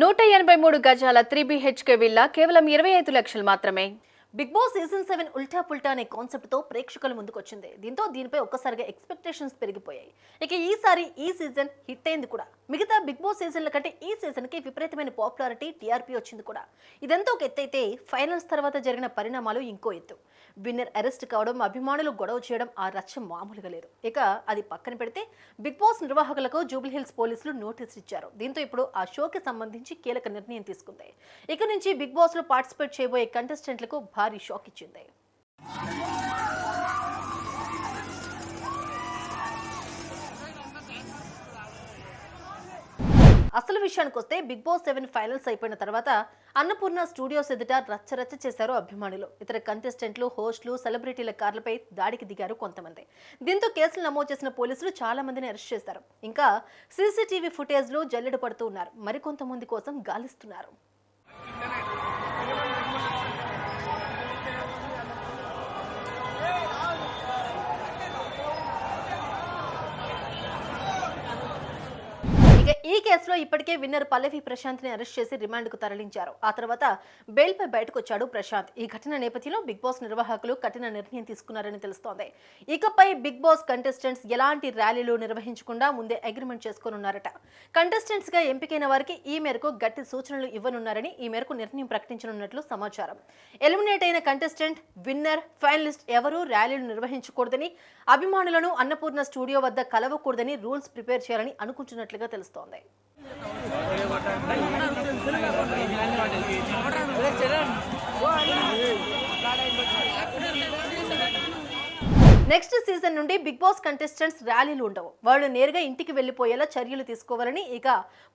నూట ఎనభై మూడు గజాల త్రీ బిహెచ్కే విల్లా కేవలం ఇరవై ఐదు లక్షలు మాత్రమే. బిగ్ బాస్ సీజన్ సెవెన్ ఉల్టా పుల్టా అనే కాన్సెప్ట్తో ప్రేక్షకుల ముందుకొచ్చింది. దీంతో దీనిపై ఒక్కసారిగా ఎక్స్పెక్టేషన్స్ పెరిగిపోయాయి. ఇక ఈసారి ఈ సీజన్ హిట్ అయింది కూడా. మిగతా బిగ్ బాస్ సీజన్ల కంటే ఈ సీజన్కి విపరీతమైన పాపులారిటీ టీఆర్పీ వచ్చింది కూడా. ఇదంతా ఒక ఎత్తు అయితే ఫైనల్స్ తర్వాత జరిగిన పరిణామాలు ఇంకో ఎత్తు. విన్నర్ అరెస్ట్ కావడం అభిమానులు గొడవ చేయడం ఆ రచ్చ మామూలుగా లేదు. ఇక అది పక్కన పెడితే బిగ్ బాస్ నిర్వాహకులకు జూబ్లీహిల్స్ పోలీసులు నోటీసులు ఇచ్చారు. దీంతో ఇప్పుడు ఆ షోకి సంబంధించి కీలక నిర్ణయం తీసుకుంది. ఇక నుంచి బిగ్ బాస్లో పార్టిసిపేట్ చేయబోయే కంటెస్టెంట్లకు భారీ షాక్ ఇచ్చింది. అసలు విషయానికి వస్తే బిగ్ బాస్ సెవెన్ ఫైనల్స్ అయిపోయిన తర్వాత అన్నపూర్ణ స్టూడియోస్ ఎదుట రచ్చరచ్చ చేశారు అభిమానులు. ఇతర కంటెస్టెంట్లు హోస్టులు సెలబ్రిటీల కార్లపై దాడికి దిగారు కొంతమంది. దీంతో కేసులు నమోదు చేసిన పోలీసులు చాలా మందిని అరెస్ట్ చేశారు. ఇంకా సీసీటీవీ ఫుటేజ్లు జల్లెడ పడుతూ ఉన్నారు. మరికొంతమంది కోసం గాలిస్తున్నారు ఇక ఈ కేసులో ఇప్పటికే విన్నర్ పల్లవి ప్రశాంత్ని అరెస్ట్ చేసి రిమాండ్కు తరలించారు. ఆ తర్వాత బెయిల్ పై బయటకు వచ్చాడు ప్రశాంత్. ఈ ఘటన నేపథ్యంలో బిగ్ బాస్ నిర్వాహకులు కఠిన నిర్ణయం తీసుకున్నారని తెలుస్తోంది. ఇకపై బిగ్ బాస్ కంటెస్టెంట్స్ ఎలాంటి ర్యాలీలు నిర్వహించకుండా ముందే అగ్రిమెంట్ చేసుకోనున్నారట. కంటెస్టెంట్స్గా ఎంపికైన వారికి ఈ మేరకు గట్టి సూచనలు ఇవ్వనున్నారని ఈ మేరకు నిర్ణయం ప్రకటించనున్నట్లు సమాచారం. ఎలిమినేట్ అయిన కంటెస్టెంట్ విన్నర్ ఫైనలిస్ట్ ఎవరూ ర్యాలీలు నిర్వహించకూడదని అభిమానులను అన్నపూర్ణ స్టూడియో వద్ద కలవకూడదని రూల్స్ ప్రిపేర్ చేయాలని అనుకుంటున్నట్లుగా తెలుస్తోంది. 哎呀！నెక్స్ట్ సీజన్ నుండి బిగ్ బాస్ కంటెస్టెంట్స్ ర్యాలీలు ఉండవు. వాళ్ళు నేరుగా ఇంటికి వెళ్ళిపోయేలా చర్యలు తీసుకోవాలని ఇక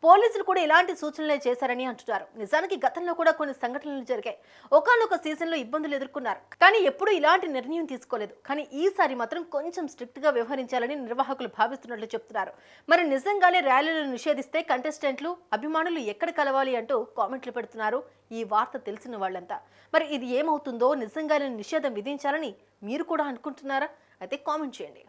పోలీసులు కూడా ఇలాంటి సూచనలే చేశారని అంటున్నారు. నిజానికి గతంలో కూడా కొన్ని సంఘటనలు జరిగాయి. ఒకనొక సీజన్లో ఇబ్బందులు ఎదుర్కొన్నారు. కానీ ఎప్పుడూ ఇలాంటి నిర్ణయం తీసుకోలేదు. కానీ ఈసారి మాత్రం కొంచెం స్ట్రిక్ట్గా వ్యవహరించాలని నిర్వాహకులు భావిస్తున్నట్లు చెప్తున్నారు. మరి నిజంగానే ర్యాలీలను నిషేధిస్తే కంటెస్టెంట్లు అభిమానులు ఎక్కడ కలవాలి అంటూ కామెంట్లు పెడుతున్నారు. ఈ వార్త తెలిసిన వాళ్ళంతా. మరి ఇది ఏమవుతుందో నిజంగానే నిషేధం విధించాలని మీరు కూడా అనుకుంటున్నారా? అయితే కామెంట్ చేయండి.